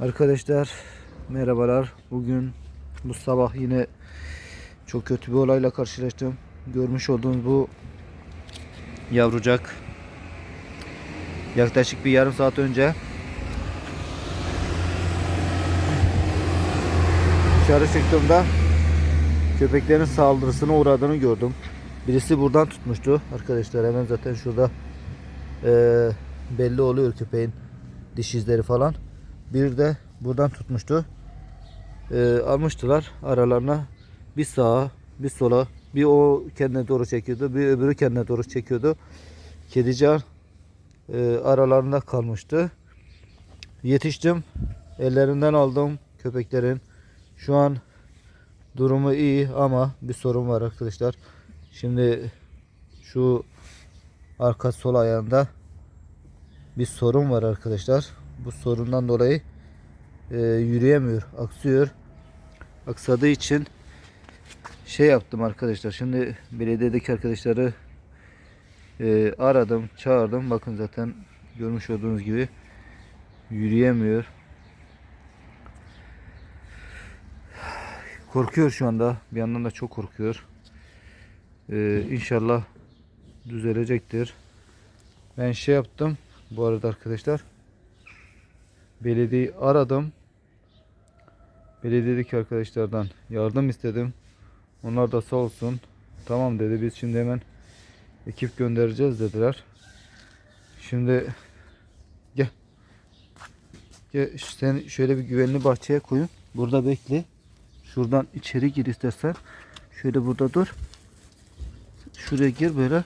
Arkadaşlar merhabalar. Bugün bu sabah yine çok kötü bir olayla karşılaştım. Görmüş olduğunuz bu yavrucak yaklaşık bir yarım saat önce dışarı çıktığımda köpeklerin saldırısına uğradığını gördüm. Birisi buradan tutmuştu arkadaşlar. Hemen zaten şurada eee, belli oluyor köpeğin diş izleri falan. Bir de buradan tutmuştu. Ee, almıştılar aralarına bir sağa bir sola bir o kendine doğru çekiyordu bir öbürü kendine doğru çekiyordu. Kedican e, aralarında kalmıştı. Yetiştim. Ellerinden aldım köpeklerin. Şu an durumu iyi ama bir sorun var arkadaşlar. Şimdi şu arka sol ayağında bir sorun var arkadaşlar. Bu sorundan dolayı e, yürüyemiyor, aksıyor. Aksadığı için şey yaptım arkadaşlar. Şimdi belediyedeki arkadaşları e, aradım, çağırdım. Bakın zaten görmüş olduğunuz gibi yürüyemiyor. Korkuyor şu anda. Bir yandan da çok korkuyor. E, inşallah düzelecektir. Ben şey yaptım. Bu arada arkadaşlar belediyeyi aradım. Belediyedeki arkadaşlardan yardım istedim. Onlar da sağ olsun. Tamam dedi. Biz şimdi hemen ekip göndereceğiz dediler. Şimdi gel. Gel sen şöyle bir güvenli bahçeye koyun. Burada bekle. Şuradan içeri gir istersen. Şöyle burada dur. Şuraya gir böyle.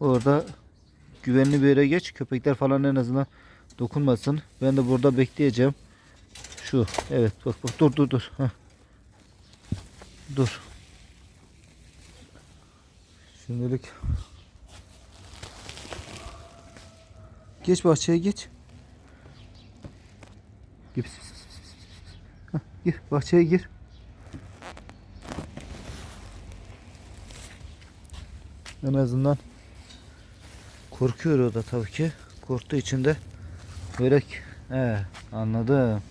Orada güvenli bir yere geç. Köpekler falan en azından dokunmasın. Ben de burada bekleyeceğim. Şu. Evet bak bak dur dur dur. Heh. Dur. Şimdilik Geç bahçeye geç. Gir. Heh, gir bahçeye gir. En azından korkuyor o da tabii ki. Korktuğu için de Börek. He, anladım.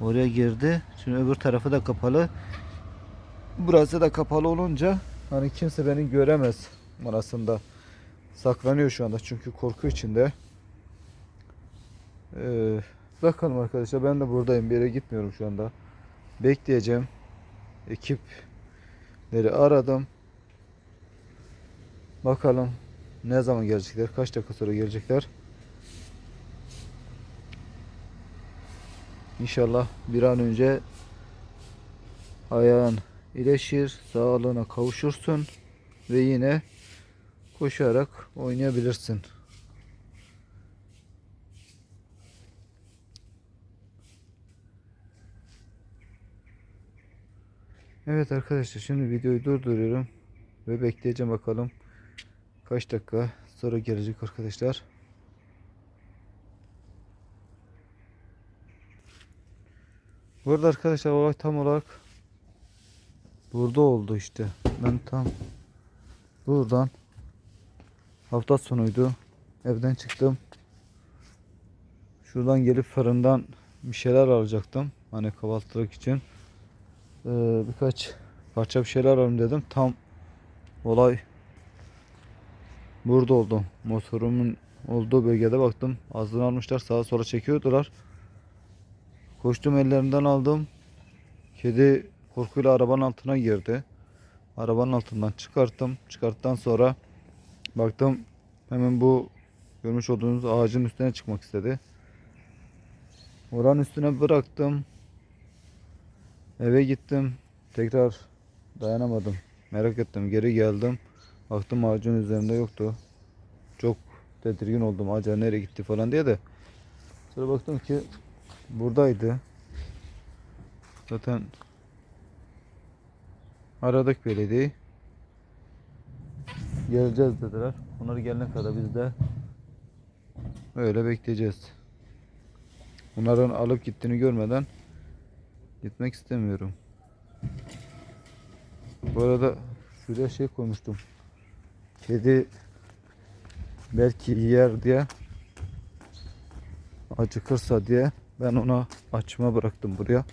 Oraya girdi. Şimdi öbür tarafı da kapalı. Burası da kapalı olunca hani kimse beni göremez arasında. Saklanıyor şu anda çünkü korku içinde. Ee, bakalım arkadaşlar ben de buradayım. Bir yere gitmiyorum şu anda. Bekleyeceğim. Ekipleri aradım. Bakalım ne zaman gelecekler? Kaç dakika sonra gelecekler? İnşallah bir an önce ayağın iyileşir, sağlığına kavuşursun ve yine koşarak oynayabilirsin. Evet arkadaşlar şimdi videoyu durduruyorum ve bekleyeceğim bakalım kaç dakika sonra gelecek arkadaşlar. Burada arkadaşlar olay tam olarak burada oldu işte. Ben tam buradan hafta sonuydu. Evden çıktım. Şuradan gelip fırından bir şeyler alacaktım. Hani kahvaltılık için. Ee, birkaç parça bir şeyler alayım dedim. Tam olay burada oldu. Motorumun olduğu bölgede baktım. Azlığını almışlar. Sağa sola çekiyordular. Koştum ellerinden aldım. Kedi korkuyla arabanın altına girdi. Arabanın altından çıkarttım. Çıkarttıktan sonra baktım hemen bu görmüş olduğunuz ağacın üstüne çıkmak istedi. Oranın üstüne bıraktım. Eve gittim. Tekrar dayanamadım. Merak ettim. Geri geldim. Baktım ağacın üzerinde yoktu. Çok tedirgin oldum. Acaba nereye gitti falan diye de. Sonra baktım ki buradaydı. Zaten aradık belediyeyi. Geleceğiz dediler. Onlar gelene kadar biz de öyle bekleyeceğiz. Bunların alıp gittiğini görmeden gitmek istemiyorum. Bu arada şuraya şey koymuştum. Kedi belki yer diye acıkırsa diye Ben ona açma bıraktım buraya.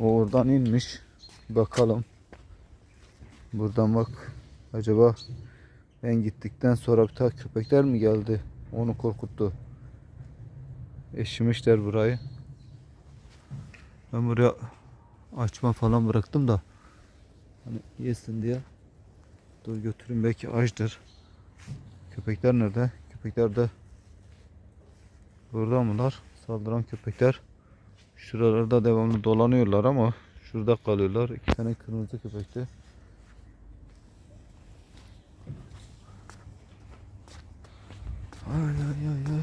O oradan inmiş. Bakalım. Buradan bak. Acaba ben gittikten sonra ta köpekler mi geldi? Onu korkuttu. Eşimişler burayı. Ben buraya açma falan bıraktım da hani yesin diye. Dur götürün belki açtır. Köpekler nerede? Köpekler de burada mılar? Saldıran köpekler. Şuralarda devamlı dolanıyorlar ama şurada kalıyorlar. İki tane kırmızı köpekti. Ay ay ay ay.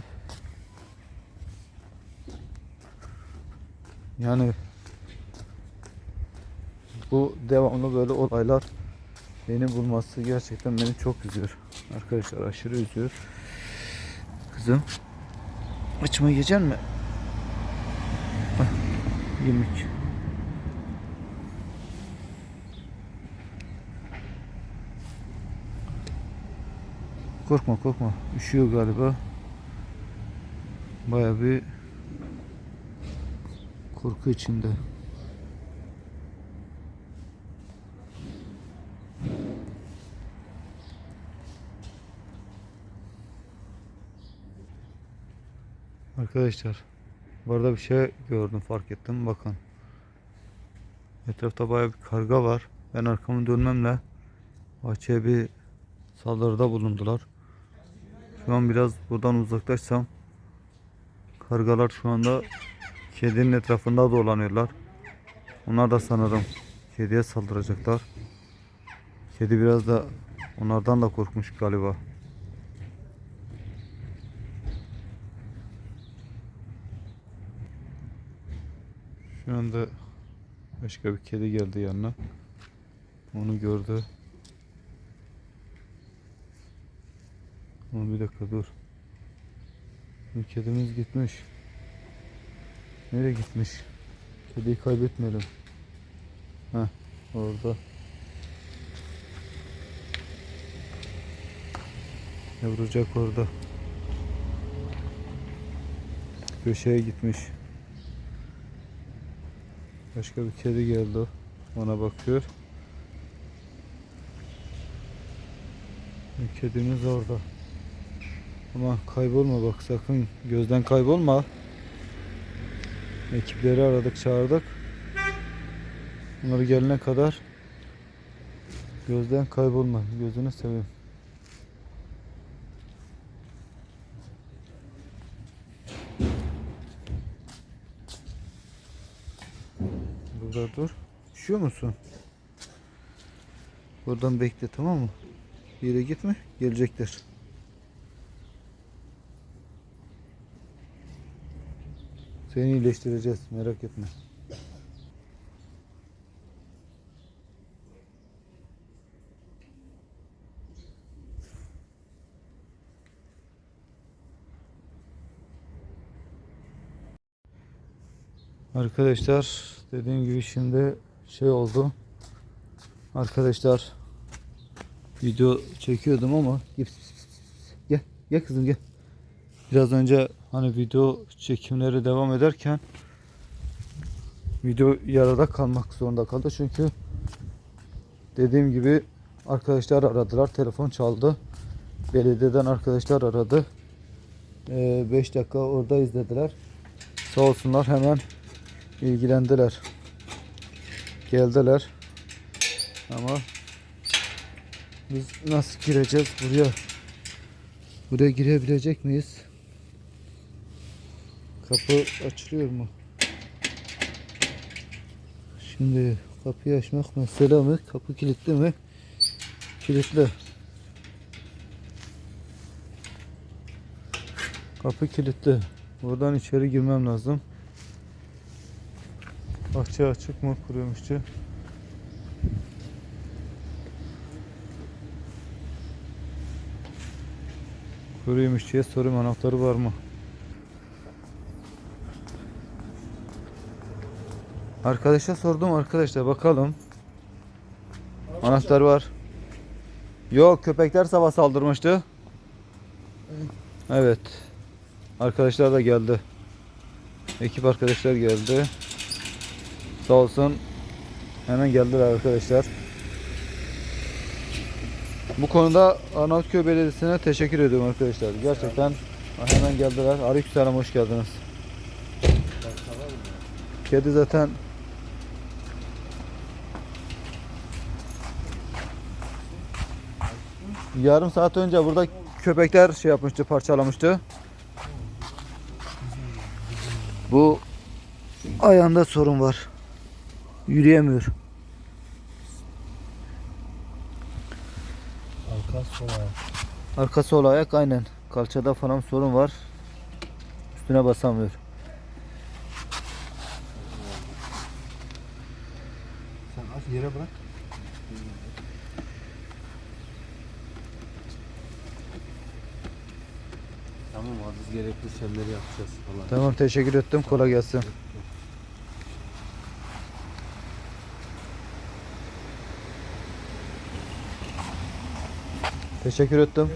Yani bu devamlı böyle olaylar beni bulması gerçekten beni çok üzüyor. Arkadaşlar aşırı üzüyor. Kızım açma yiyecek mi? Yemek. Korkma korkma. Üşüyor galiba. Baya bir korku içinde. Arkadaşlar bu arada bir şey gördüm fark ettim bakın. Etrafta baya bir karga var. Ben arkamı dönmemle bahçeye bir saldırıda bulundular. Şu an biraz buradan uzaklaşsam kargalar şu anda kedinin etrafında dolanıyorlar. Onlar da sanırım kediye saldıracaklar. Kedi biraz da onlardan da korkmuş galiba. Şu anda başka bir kedi geldi yanına. Onu gördü. Ama bir dakika dur. Bir kedimiz gitmiş. Nereye gitmiş? Kediyi kaybetmeyelim. Heh, orada. Yavrucak orada. Köşeye gitmiş. Başka bir kedi geldi. Ona bakıyor. Kedimiz orada. Ama kaybolma bak sakın gözden kaybolma. Ekipleri aradık çağırdık. Bunları gelene kadar gözden kaybolma. Gözünü seveyim. Burada dur. Üşüyor musun? Buradan bekle tamam mı? Bir yere gitme. Gelecekler. Seni iyileştireceğiz. Merak etme. Arkadaşlar dediğim gibi şimdi şey oldu. Arkadaşlar video çekiyordum ama gel gel, kızım gel. Biraz önce hani video çekimleri devam ederken video yarıda kalmak zorunda kaldı. Çünkü dediğim gibi arkadaşlar aradılar telefon çaldı. Belediyeden arkadaşlar aradı. 5 dakika orada izlediler. Sağ olsunlar hemen ilgilendiler geldiler ama biz nasıl gireceğiz buraya buraya girebilecek miyiz Kapı açılıyor mu? Şimdi kapıyı açmak mesele mi? Kapı kilitli mi? Kilitli. Kapı kilitli. Buradan içeri girmem lazım. Bahçe açık mı? Kuruyormuşçu. Kuruymuş diye sorayım anahtarı var mı? Arkadaşa sordum arkadaşlar bakalım. Anahtar var. Yok köpekler sabah saldırmıştı. Evet. Arkadaşlar da geldi. Ekip arkadaşlar geldi. Sağ olsun. Hemen geldiler arkadaşlar. Bu konuda Arnavutköy Belediyesi'ne teşekkür ediyorum arkadaşlar. Gerçekten hemen geldiler. Aleykümselam hoş geldiniz. Kedi zaten yarım saat önce burada köpekler şey yapmıştı, parçalamıştı. Bu ayağında sorun var. Yürüyemiyor. Arka sola. Arka sol ayak aynen. Kalçada falan sorun var. Üstüne basamıyor. Sen az yere bırak. Tamam abi biz gerekli işlemleri yapacağız falan. Tamam teşekkür ettim. Kolay gelsin. Teşekkür ettim.